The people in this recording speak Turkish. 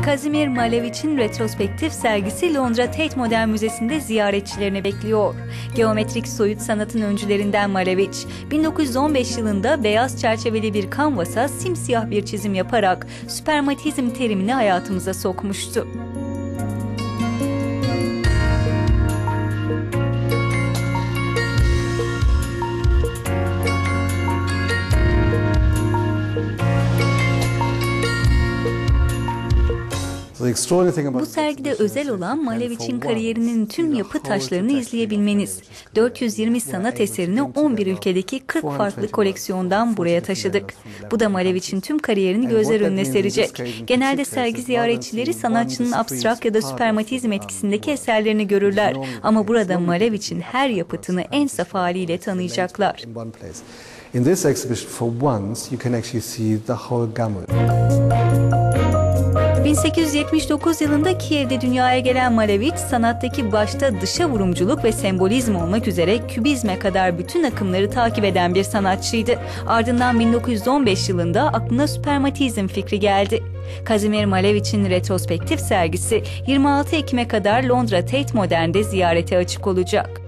Kazimir Malevich'in retrospektif sergisi Londra Tate Modern Müzesi'nde ziyaretçilerini bekliyor. Geometrik soyut sanatın öncülerinden Malevich, 1915 yılında beyaz çerçeveli bir kanvasa simsiyah bir çizim yaparak süpermatizm terimini hayatımıza sokmuştu. Bu sergide özel olan Malevich'in kariyerinin tüm yapı taşlarını izleyebilmeniz. 420 sanat eserini 11 ülkedeki 40 farklı koleksiyondan buraya taşıdık. Bu da Malevich'in tüm kariyerini gözler önüne serecek. Genelde sergi ziyaretçileri sanatçının abstrak ya da süpermatizm etkisindeki eserlerini görürler. Ama burada Malevich'in her yapıtını en saf haliyle tanıyacaklar. In this exhibition for once you can actually see the whole gamut. 1879 yılında Kiev'de dünyaya gelen Malevich, sanattaki başta dışa vurumculuk ve sembolizm olmak üzere kübizme kadar bütün akımları takip eden bir sanatçıydı. Ardından 1915 yılında aklına süpermatizm fikri geldi. Kazimir Malevich'in retrospektif sergisi 26 Ekim'e kadar Londra Tate Modern'de ziyarete açık olacak.